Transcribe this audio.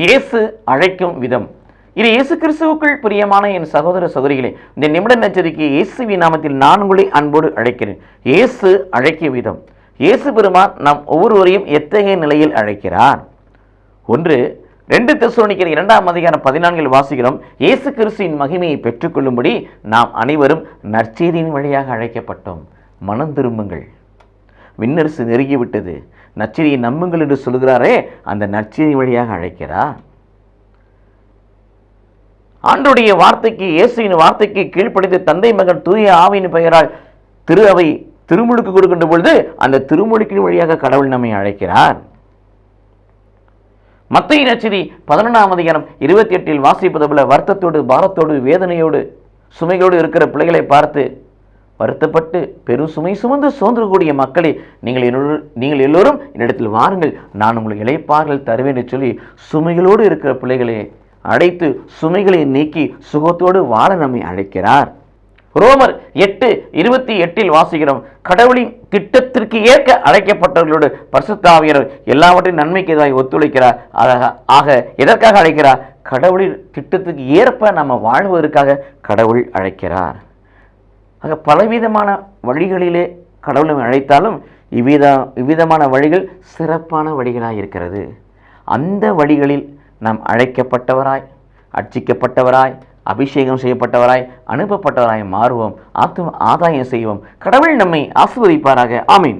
இயேசு அழைக்கும் விதம். இது இயேசு கிறிஸ்துவுக்குள் பிரியமான என் சகோதர சகோதரிகளே இந்த நிமிட நச்சரிக்கை இயேசுவி நாமத்தில் நான் உங்களை அன்போடு அழைக்கிறேன். இயேசு அழைக்கும் விதம். இயேசு பெருமான் நாம் ஒவ்வொருவரையும் எத்தகைய நிலையில் அழைக்கிறார்? ஒன்று ரெண்டு தெசோனிக்கர் இரண்டாம் அதிகாரம் பதினான்கில் வாசிக்கிறோம் இயேசு கிறிஸ்துவின் மகிமையை பெற்றுக்கொள்ளும்படி நாம் அனைவரும் நற்செய்தியின் வழியாக அழைக்கப்பட்டோம். மனம் திரும்புங்கள். விண்ணரசு நெருங்கிவிட்டது. நச்சினியை நம்புங்கள் என்று சொல்கிறாரே அந்த நற்செய்தி வழியாக அழைக்கிறார். ஆண்டுடைய வார்த்தைக்கு இயேசுவின் வார்த்தைக்கு கீழ்ப்படித்து தந்தை மகன் தூய ஆவியின் பெயரால் திரு அவை திருமுழுக்கு கொடுக்கின்ற பொழுது அந்த திருமுழுக்கின் வழியாக கடவுள் நம்மை அழைக்கிறார். மத்திய நச்சிரி பதினொன்றாம் அதிகாரம் இருபத்தி எட்டில் வாசிப்பது போல வருத்தத்தோடு பாரத்தோடு வேதனையோடு சுமைகளோடு இருக்கிற பிள்ளைகளை பார்த்து வருத்தப்பட்டு பெரும் சுமை சுமந்து சோர்ந்திருக்கக்கூடிய மக்களை நீங்கள் என்னோடு நீங்கள் எல்லோரும் என்னிடத்தில் வாருங்கள். நான் உங்களுக்கு இழைப்பார்கள் தருவேன் என்று சொல்லி சுமைகளோடு இருக்கிற பிள்ளைகளை அழைத்து சுமைகளை நீக்கி சுகத்தோடு வாழ நம்மை அழைக்கிறார். ரோமர் எட்டு இருபத்தி எட்டில் வாசிக்கிறோம். கடவுளின் திட்டத்திற்கு ஏற்க அழைக்கப்பட்டவர்களோடு பரிசுத்தாவியர் எல்லாவற்றையும் நன்மைக்கு எதிராக ஒத்துழைக்கிறார் ஆக எதற்காக அழைக்கிறார்? கடவுளின் திட்டத்துக்கு ஏற்ப நம்ம வாழ்வதற்காக கடவுள் அழைக்கிறார். ஆக பலவிதமான வழிகளிலே கடவுளை அழைத்தாலும் இவ்வித இவ்விதமான வழிகள் சிறப்பான வழிகளாக இருக்கிறது. அந்த வழிகளில் நாம் அழைக்கப்பட்டவராய் அர்ச்சிக்கப்பட்டவராய் அபிஷேகம் செய்யப்பட்டவராய் அனுப்பப்பட்டவராய் மாறுவோம் ஆத்தும ஆதாயம் செய்வோம். கடவுள் நம்மை ஆசிர்வதிப்பாராக. ஆமீன்.